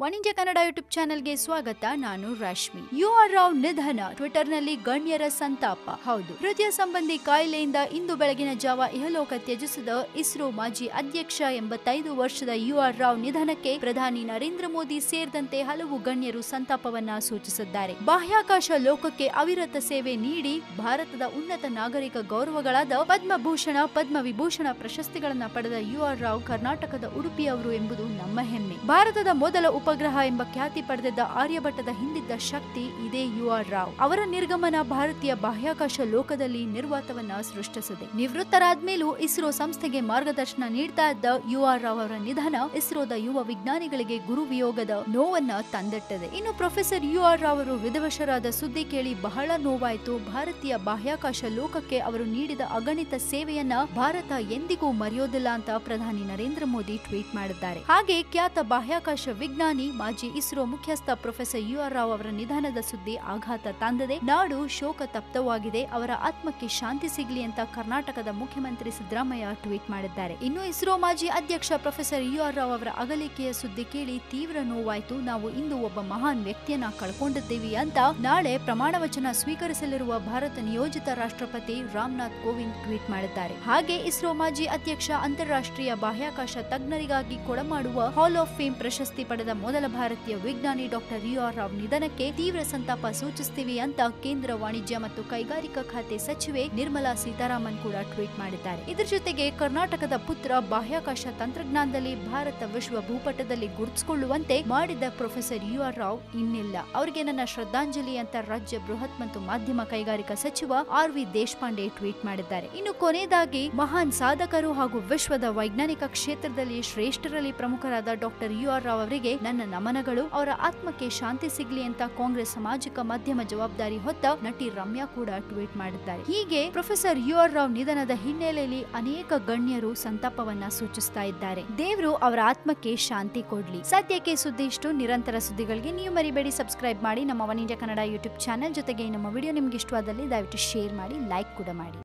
ವಾಣಿಜ್ಯ ಕನ್ನಡ ಯೂಟ್ಯೂಬ್ ಚಾನೆಲ್ಗೆ ಸ್ವಾಗತ, ನಾನು ರಶ್ಮಿ. ಯು ಆರ್ ರಾವ್ ನಿಧನ ಟ್ವಿಟರ್ನಲ್ಲಿ ಗಣ್ಯರ ಸಂತಾಪ. ಹೌದು, ಹೃದಯ ಸಂಬಂಧಿ ಕಾಯಿಲೆಯಿಂದ ಇಂದು ಬೆಳಗಿನ ಜಾವ ಇಹಲೋಕ ತ್ಯಜಿಸಿದ ಇಸ್ರೋ ಮಾಜಿ ಅಧ್ಯಕ್ಷ ಎಂಬತ್ತೈದು ವರ್ಷದ ಯು ಆರ್ ರಾವ್ ನಿಧನಕ್ಕೆ ಪ್ರಧಾನಿ ನರೇಂದ್ರ ಮೋದಿ ಸೇರಿದಂತೆ ಹಲವು ಗಣ್ಯರು ಸಂತಾಪವನ್ನ ಸೂಚಿಸಿದ್ದಾರೆ. ಬಾಹ್ಯಾಕಾಶ ಲೋಕಕ್ಕೆ ಅವಿರತ ಸೇವೆ ನೀಡಿ ಭಾರತದ ಉನ್ನತ ನಾಗರಿಕ ಗೌರವಗಳಾದ ಪದ್ಮಭೂಷಣ ಪದ್ಮ ವಿಭೂಷಣ ಪ್ರಶಸ್ತಿಗಳನ್ನ ಪಡೆದ ಯು ಆರ್ ರಾವ್ ಕರ್ನಾಟಕದ ಉಡುಪಿಯವರು ಎಂಬುದು ನಮ್ಮ ಹೆಮ್ಮೆ. ಭಾರತದ ಮೊದಲ ಉಪಗ್ರಹ ಎಂಬ ಖ್ಯಾತಿ ಪಡೆದಿದ್ದ ಆರ್ಯಭಟ್ಟದ ಹಿಂದಿದ್ದ ಶಕ್ತಿ ಇದೇ ಯು ಆರ್ ರಾವ್. ಅವರ ನಿರ್ಗಮನ ಭಾರತೀಯ ಬಾಹ್ಯಾಕಾಶ ಲೋಕದಲ್ಲಿ ನಿರ್ವಾತವನ್ನ ಸೃಷ್ಟಿಸಿದೆ. ನಿವೃತ್ತರಾದ್ಮೇಲೂ ಇಸ್ರೋ ಸಂಸ್ಥೆಗೆ ಮಾರ್ಗದರ್ಶನ ನೀಡ್ತಾ ಇದ್ದ ಯು ಆರ್ ರಾವ್ ಅವರ ನಿಧನ ಇಸ್ರೋದ ಯುವ ವಿಜ್ಞಾನಿಗಳಿಗೆ ಗುರು ವಿಯೋಗದ ನೋವನ್ನ ತಂದಿಟ್ಟಿದೆ. ಇನ್ನು ಪ್ರೊಫೆಸರ್ ಯು ಆರ್ ರಾವ್ ಅವರು ವಿಧವಶರಾದ ಸುದ್ದಿ ಕೇಳಿ ಬಹಳ ನೋವಾಯಿತು. ಭಾರತೀಯ ಬಾಹ್ಯಾಕಾಶ ಲೋಕಕ್ಕೆ ಅವರು ನೀಡಿದ ಅಗಣಿತ ಸೇವೆಯನ್ನ ಭಾರತ ಎಂದಿಗೂ ಮರೆಯೋದಿಲ್ಲ ಅಂತ ಪ್ರಧಾನಿ ನರೇಂದ್ರ ಮೋದಿ ಟ್ವೀಟ್ ಮಾಡಿದ್ದಾರೆ. ಹಾಗೆ ಖ್ಯಾತ ಬಾಹ್ಯಾಕಾಶ ವಿಜ್ಞಾನಿ ಮಾಜಿ ಇಸ್ರೋ ಮುಖ್ಯಸ್ಥ ಪ್ರೊಫೆಸರ್ ಯು ಆರ್ ರಾವ್ ಅವರ ನಿಧನದ ಸುದ್ದಿ ಆಘಾತ ತಂದದೆ ನಾಡು ಶೋಕ ತಪ್ತವಾಗಿದೆ, ಅವರ ಆತ್ಮಕ್ಕೆ ಶಾಂತಿ ಸಿಗಲಿ ಅಂತ ಕರ್ನಾಟಕದ ಮುಖ್ಯಮಂತ್ರಿ ಸಿದ್ದರಾಮಯ್ಯ ಟ್ವೀಟ್ ಮಾಡಿದ್ದಾರೆ. ಇನ್ನು ಇಸ್ರೋ ಮಾಜಿ ಅಧ್ಯಕ್ಷ ಪ್ರೊಫೆಸರ್ ಯು ಆರ್ ರಾವ್ ಅವರ ಅಗಲಿಕೆಯ ಸುದ್ದಿ ಕೇಳಿ ತೀವ್ರ ನೋವಾಯಿತು. ನಾವು ಇಂದು ಒಬ್ಬ ಮಹಾನ್ ವ್ಯಕ್ತಿಯನ್ನ ಕಳ್ಕೊಂಡಿದ್ದೀವಿ ಅಂತ ನಾಳೆ ಪ್ರಮಾಣ ವಚನ ಸ್ವೀಕರಿಸಲಿರುವ ಭಾರತ ನಿಯೋಜಿತ ರಾಷ್ಟ್ರಪತಿ ರಾಮನಾಥ್ ಕೋವಿಂದ್ ಟ್ವೀಟ್ ಮಾಡಿದ್ದಾರೆ. ಹಾಗೆ ಇಸ್ರೋ ಮಾಜಿ ಅಧ್ಯಕ್ಷ ಅಂತಾರಾಷ್ಟ್ರೀಯ ಬಾಹ್ಯಾಕಾಶ ತಜ್ಞರಿಗಾಗಿ ಕೊಡಮಾಡುವ ಹಾಲ್ ಆಫ್ ಫೇಮ್ ಪ್ರಶಸ್ತಿ ಪಡೆದ ಮೊದಲ ಭಾರತೀಯ ವಿಜ್ಞಾನಿ ಡಾಕ್ಟರ್ ಯು ಆರ್ ರಾವ್ ನಿಧನಕ್ಕೆ ತೀವ್ರ ಸಂತಾಪ ಸೂಚಿಸ್ತೀವಿ ಅಂತ ಕೇಂದ್ರ ವಾಣಿಜ್ಯ ಮತ್ತು ಕೈಗಾರಿಕಾ ಖಾತೆ ಸಚಿವೆ ನಿರ್ಮಲಾ ಸೀತಾರಾಮನ್ ಕೂಡ ಟ್ವೀಟ್ ಮಾಡಿದ್ದಾರೆ. ಇದರ ಜೊತೆಗೆ ಕರ್ನಾಟಕದ ಪುತ್ರ ಬಾಹ್ಯಾಕಾಶ ತಂತ್ರಜ್ಞಾನದಲ್ಲಿ ಭಾರತ ವಿಶ್ವ ಭೂಪಟದಲ್ಲಿ ಗುರುತಿಸಿಕೊಳ್ಳುವಂತೆ ಮಾಡಿದ ಪ್ರೊಫೆಸರ್ ಯು ಆರ್ ರಾವ್ ಇನ್ನಿಲ್ಲ. ಅವರಿಗೆ ನನ್ನ ಶ್ರದ್ಧಾಂಜಲಿ ಅಂತ ರಾಜ್ಯ ಬೃಹತ್ ಮತ್ತು ಮಾಧ್ಯಮ ಕೈಗಾರಿಕಾ ಸಚಿವ ಆರ್ ವಿ ದೇಶಪಾಂಡೆ ಟ್ವೀಟ್ ಮಾಡಿದ್ದಾರೆ. ಇನ್ನು ಕೊನೆಯದಾಗಿ ಮಹಾನ್ ಸಾಧಕರು ಹಾಗೂ ವಿಶ್ವದ ವೈಜ್ಞಾನಿಕ ಕ್ಷೇತ್ರದಲ್ಲಿ ಶ್ರೇಷ್ಠರಲ್ಲಿ ಪ್ರಮುಖರಾದ ಡಾಕ್ಟರ್ ಯು ಆರ್ ರಾವ್ ಅವರಿಗೆ ನನ್ನ ನಮನಗಳು. ಅವರ ಆತ್ಮಕ್ಕೆ ಶಾಂತಿ ಸಿಗ್ಲಿ ಅಂತ ಕಾಂಗ್ರೆಸ್ ಸಾಮಾಜಿಕ ಮಾಧ್ಯಮ ಜವಾಬ್ದಾರಿ ಹೊತ್ತ ನಟಿ ರಮ್ಯಾ ಕೂಡ ಟ್ವೀಟ್ ಮಾಡಿದ್ದಾರೆ. ಹೀಗೆ ಪ್ರೊಫೆಸರ್ ಯು ಆರ್ ರಾವ್ ನಿಧನದ ಹಿನ್ನೆಲೆಯಲ್ಲಿ ಅನೇಕ ಗಣ್ಯರು ಸಂತಾಪವನ್ನ ಸೂಚಿಸ್ತಾ ಇದ್ದಾರೆ. ದೇವರು ಅವರ ಆತ್ಮಕ್ಕೆ ಶಾಂತಿ ಕೊಡ್ಲಿ. ಸದ್ಯಕ್ಕೆ ಸುದ್ದಿ ಇಷ್ಟು. ನಿರಂತರ ಸುದ್ದಿಗಳಿಗೆ ನೀವು ಮರಿಬೇಡಿ. ಸಬ್ಸ್ಕ್ರೈಬ್ ಮಾಡಿ ನಮ್ಮ One India Kannada YouTube channel ಜೊತೆಗೆ ನಮ್ಮ ವಿಡಿಯೋ ನಿಮ್ಗೆ ಇಷ್ಟವಾದಲ್ಲಿ ದಯವಿಟ್ಟು ಶೇರ್ ಮಾಡಿ, ಲೈಕ್ ಕೂಡ ಮಾಡಿ.